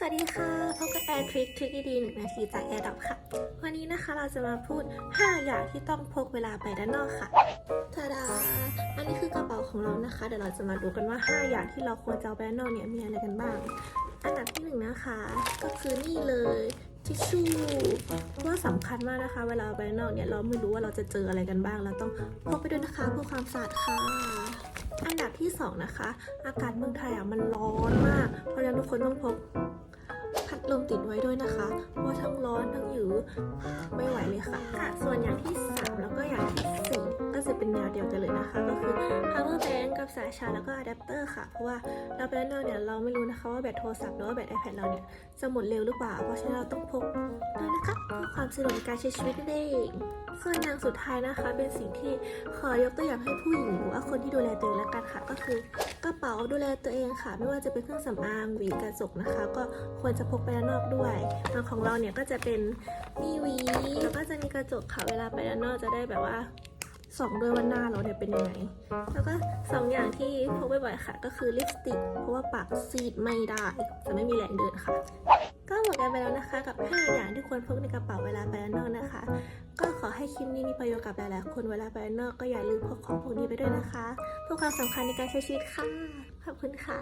สวัสดีค่ะ พบกับแอร์ทริคทริคดีๆหนึ่งนาทีจากแอร์ดับค่ะ วันนี้นะคะเราจะมาพูด 5 อย่างที่ต้องพกเวลาไปด้านนอกค่ะทาดา อันนี้คือกระเป๋าของเรานะคะ เดี๋ยวเราจะมาดูกันว่า 5 อย่างที่เราควรจะเอาไปด้านนอกเนี่ยมีอะไรกันบ้าง อันดับที่หนึ่งนะคะ ก็คือนี่เลยทิชชู่เพราะว่าสำคัญมากนะคะ เวลาไปด้านนอกเนี่ยเราไม่รู้ว่าเราจะเจออะไรกันบ้าง เราต้องพกไปด้วยนะคะเพื่อความสะอาดค่ะอันดับที่สองนะคะ อากาศเมืองไทยอะมันร้อนมาก เพราะฉะนั้นทุกคนต้องพก ลมติดไว้ด้วยนะคะ เพราะว่าทั้งร้อนทั้งหยือไม่ไหวเลยค่ะค่ะ ส่วนอย่างที่สามแล้วก็อย่างที่สี่ก็จะเป็นแนวเดียวกันเลยนะคะ ก็คือ power bank กับสายชาร์จแล้วก็อะแดปเตอร์ค่ะ เพราะว่าเราไปด้านนอกเนี่ยเราไม่รู้นะคะว่าแบตโทรศัพท์หรือว่าแบต iPad เราเนี่ยจะหมดเร็วหรือเปล่า เพราะฉะนั้นเราต้องพก เพื่อความสะดวกในการใช้ชีวิตนั่นเองส่วนอย่างสุดท้ายนะคะ เป็นสิ่งที่ขอยกตัวอย่างให้ผู้หญิงหรือว่าคนที่ดูแลตัวเองแล้วกันค่ะ ก็คือกระเป๋าดูแลตัวเองค่ะ ไม่ว่าจะเป็นเครื่องสำอางหวีกระจกนะคะ ก็ควรจะพกไปด้านนอกด้วยส่วนของเราเนี่ยก็จะเป็นมีหวีแล้วก็จะมีกระจกค่ะเวลาไปด้านนอกจะได้แบบว่าส่องด้วยว่าหน้าเราเนี่ยเป็นยังไง แล้วก็สองอย่างที่พกบ่อยๆค่ะ ก็คือลิปสติก เพราะว่าปากซีดไม่ได้ จะไม่มีแรงเดินค่ะ กันไปแล้วนะคะ กับ 5 อย่างที่ควรพกในกระเป๋าเวลาไปด้านนอกนะคะ ก็ขอให้คลิปนี้มีประโยชน์กับหลายๆคนเวลาไปด้านนอกก็อย่าลืมพกของพวกนี้ไปด้วยนะคะเพื่อความสำคัญในการใช้ชีวิตค่ะ ขอบคุณค่ะ